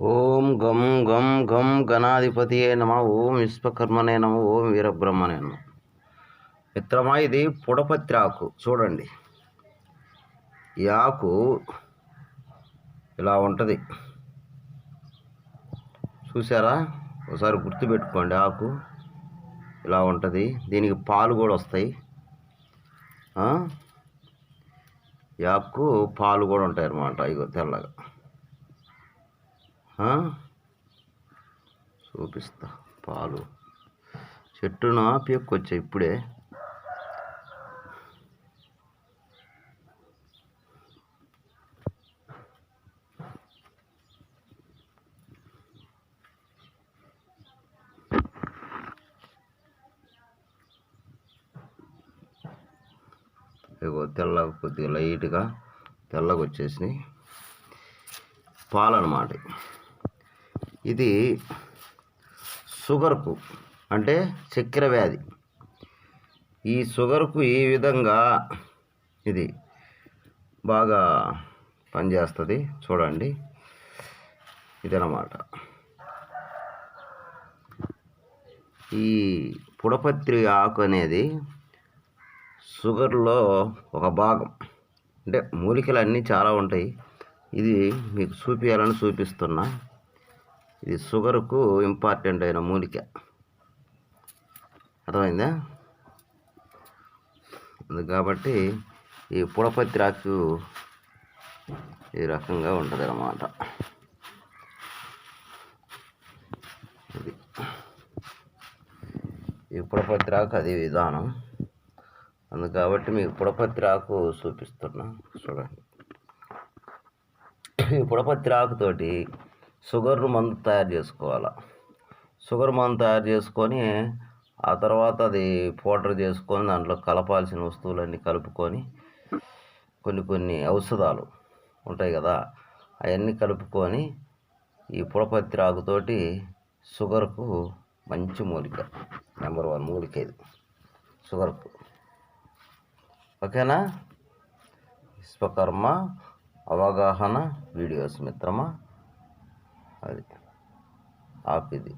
ఓం గం గం గం గణాధిపతియే నమ. ఓం విశ్వకర్మనే నమ. ఓం వీరబ్రహ్మనే నమ. మిత్రమా ఇది పుడపత్రి ఆకు చూడండి. ఈ ఆకు ఇలా ఉంటుంది. చూసారా ఒకసారి గుర్తుపెట్టుకోండి ఆకు. ఇలా ఉంటుంది. దీనికి పాలు కూడా వస్తాయి. ఈ ఆకు పాలు కూడా ఉంటాయి అన్నమాట ఇగో తెల్లగా. చూపిస్తా పాలు. చెట్టును పీక్కొచ్చాయి ఇప్పుడే? ఇగో తెల్లగా కొద్దిగా లైట్గా తెల్లగా వచ్చేసినాయి పాలన్నమాట ఇది షుగర్కు అంటే చక్కెర వ్యాధి. ఈ షుగర్కు ఈ విధంగా ఇది బాగా పనిచేస్తుంది. చూడండి. ఇదనమాట ఈ పుడపత్రి ఆకు అనేది షుగర్లో ఒక భాగం. అంటే మూలికలు అన్నీ చాలా ఉంటాయి. ఇది మీకు చూపించాలని చూపిస్తున్నా. ఇది షుగర్కు ఇంపార్టెంట్ అయిన మూలిక. అర్థమైందా? అందు కాబట్టి ఈ పుడపతి రాకు ఈ రకంగా ఉంటుంది అన్నమాట ఇది. ఈ పుడపతి రాకు అది విధానం. అందు కాబట్టి మీకు పుడపతి రాకు చూపిస్తున్నా. చూడండి. ఈ పుడపతి రాకుతోటి షుగర్ మందు తయారు చేసుకోవాలి. షుగర్ మందు తయారు చేసుకొని ఆ తర్వాత అది పౌడర్ చేసుకొని దాంట్లో కలపాల్సిన వస్తువులన్నీ కలుపుకొని కొన్ని కొన్ని ఔషధాలు ఉంటాయి కదా అవన్నీ కలుపుకొని ఈ పుడపత్తి ఆకుతోటి షుగర్కు మంచి మూలిక నెంబర్ వన్ మూలిక ఇది షుగర్కు. ఓకేనా? విశ్వకర్మ అవగాహన వీడియోస్ మిత్రమా? అది ఆపు ఇది